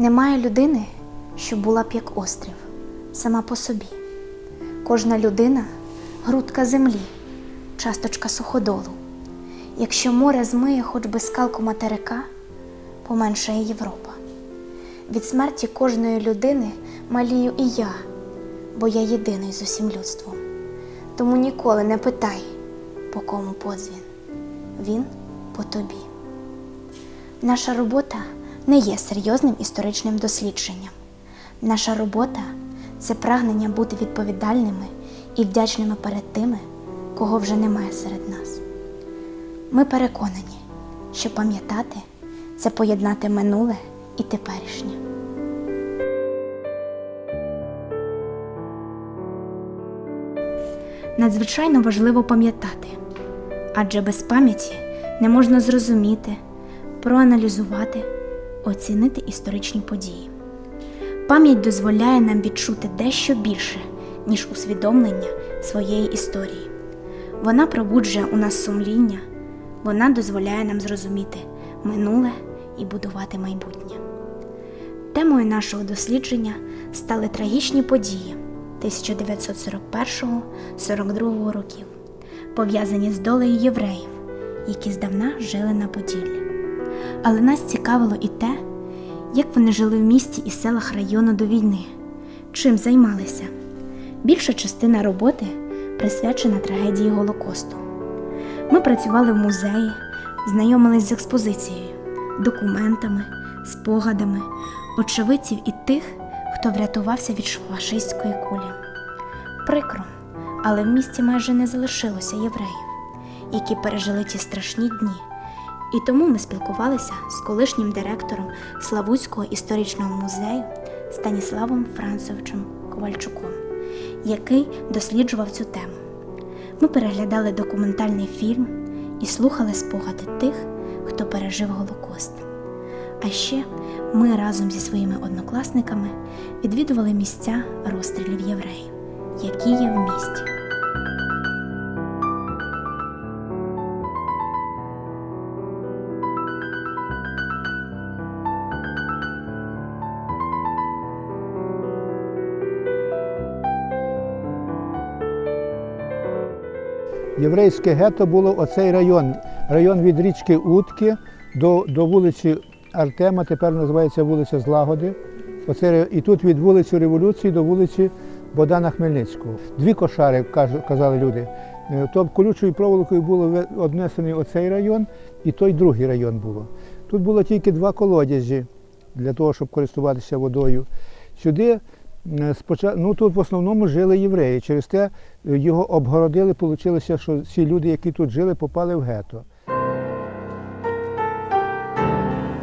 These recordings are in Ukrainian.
Немає людини, що була б як острів, сама по собі. Кожна людина грудка землі, часточка суходолу. Якщо море змиє хоч би скалку материка, поменшає Європа. Від смерті кожної людини малію і я, бо я єдиний з усім людством. Тому ніколи не питай, по кому подзвін. Він по тобі. Наша робота не є серйозним історичним дослідженням. Наша робота це прагнення бути відповідальними і вдячними перед тими, кого вже немає серед нас. Ми переконані, що пам'ятати це поєднати минуле і теперішнє. Надзвичайно важливо пам'ятати, адже без пам'яті не можна зрозуміти, проаналізувати, оцінити історичні події. Пам'ять дозволяє нам відчути дещо більше, ніж усвідомлення своєї історії. Вона пробуджує у нас сумління, вона дозволяє нам зрозуміти минуле і будувати майбутнє. Темою нашого дослідження стали трагічні події 1941-42 років, пов'язані з долею євреїв, які здавна жили на Поділлі. Але нас цікавило і те, як вони жили в місті і селах району до війни, чим займалися. Більша частина роботи присвячена трагедії Голокосту. Ми працювали в музеї, знайомились з експозицією, документами, спогадами, очевидців і тих, хто врятувався від фашистської кулі. Прикро, але в місті майже не залишилося євреїв, які пережили ті страшні дні. І тому ми спілкувалися з колишнім директором Славутського історичного музею Станіславом Францовичем Ковальчуком, який досліджував цю тему. Ми переглядали документальний фільм і слухали спогади тих, хто пережив Голокост. А ще ми разом зі своїми однокласниками відвідували місця розстрілів євреїв, які є в місті. Єврейське гетто було оцей район. Район від річки Утки до, до вулиці Артема, тепер називається вулиця Злагоди. Оце, і тут від вулиці Революції до вулиці Богдана Хмельницького. Дві кошари, казали люди. Е, То колючою проволокою було однесений оцей район і той другий район було. Тут було тільки два колодязі для того, щоб користуватися водою. Сюди. Ну, тут в основному жили євреї. Через те е, його обгородили, вийшло, що ці люди, які тут жили, попали в гетто.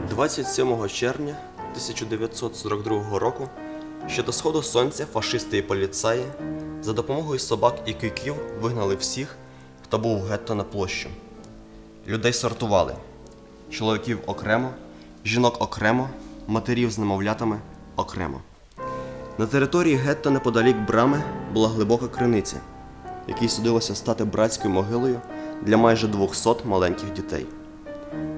27 червня 1942 року ще до сходу сонця фашисти і поліцаї за допомогою собак і кийків вигнали всіх, хто був в гетто на площу. Людей сортували чоловіків окремо, жінок окремо, матерів з немовлятами окремо. На території гетто неподалік брами була глибока криниця, якій судилося стати братською могилою для майже 200 маленьких дітей.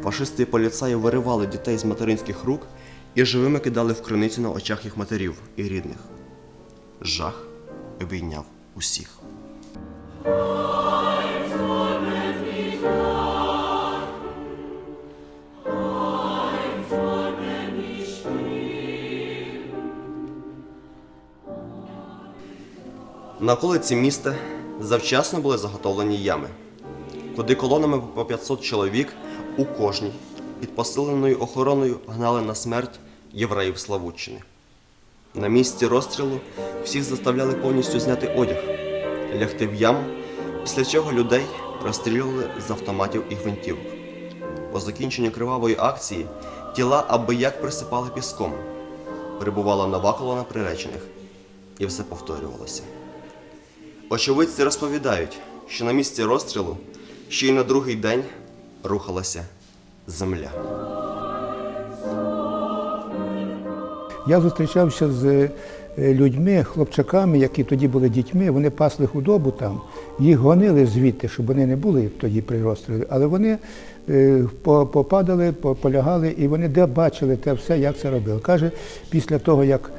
Фашисти і поліцаї виривали дітей з материнських рук і живими кидали в криницю на очах їх матерів і рідних. Жах обійняв усіх. На околиці міста завчасно були заготовлені ями, куди колонами по 500 чоловік у кожній під посиленою охороною гнали на смерть євреїв Славутчини. На місці розстрілу всіх заставляли повністю зняти одяг, лягти в яму, після чого людей розстрілювали з автоматів і гвинтівок. По закінченню кривавої акції тіла аби як присипали піском, прибувала нова колона приречених, і все повторювалося. Очевидці розповідають, що на місці розстрілу ще й на другий день рухалася земля. Я зустрічався з е, людьми, хлопчаками, які тоді були дітьми, вони пасли худобу там, їх гонили звідти, щоб вони не були тоді при розстрілі, але вони е, попадали, по- полягали, і вони де бачили те все, як це робили. Каже, після того, як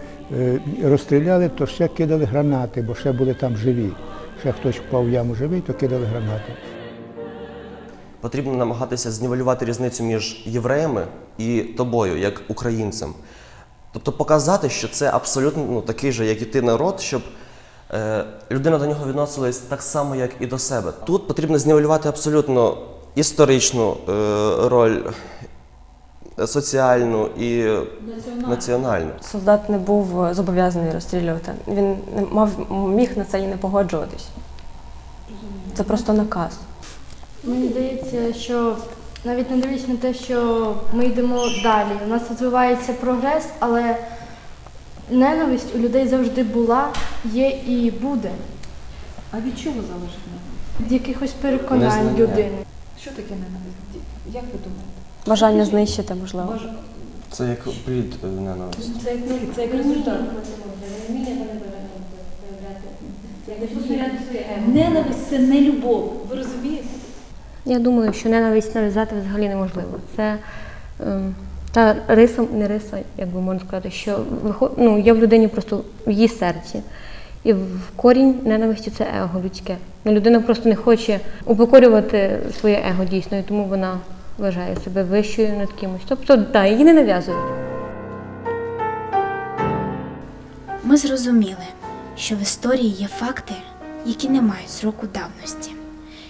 розстріляли, то ще кидали гранати, бо ще були там живі. Ще хтось впав в яму живий, то кидали гранати. Потрібно намагатися знівелювати різницю між євреями і тобою, як українцем. Тобто показати, що це абсолютно ну, такий же, як і ти народ, щоб е, людина до нього відносилась так само, як і до себе. Тут потрібно знівелювати абсолютно історичну е, роль, е, соціальну і національну. Солдат не був е, зобов'язаний розстрілювати. Він не мав міг на це і не погоджуватись. Це просто наказ. Мені здається, що навіть не дивлячись на те, що ми йдемо далі. У нас розвивається прогрес, але ненависть у людей завжди була, є і буде. А від чого залежить ненависть? Від якихось переконань Незнання. людини. Що таке ненависть? Як ви думаєте? Бажання знищити, можливо. Це як плід е, ненависті. Це як, це як результат. Ненависть це не любов. Ви розумієте? Я думаю, що ненависть нав'язати взагалі неможливо. Це ем, та риса, не риса, як би можна сказати, що вихо- ну, є в людині просто в її серці. І в корінь ненависті це его людське. Ну, людина просто не хоче упокорювати своє его дійсно, і тому вона вважає себе вищою над кимось. Тобто, так, її не нав'язують. Ми зрозуміли, що в історії є факти, які не мають сроку давності,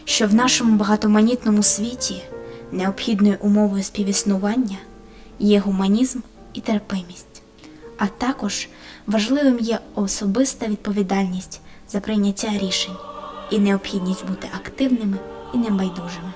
що в нашому багатоманітному світі необхідною умовою співіснування є гуманізм і терпимість, а також важливим є особиста відповідальність за прийняття рішень і необхідність бути активними і небайдужими.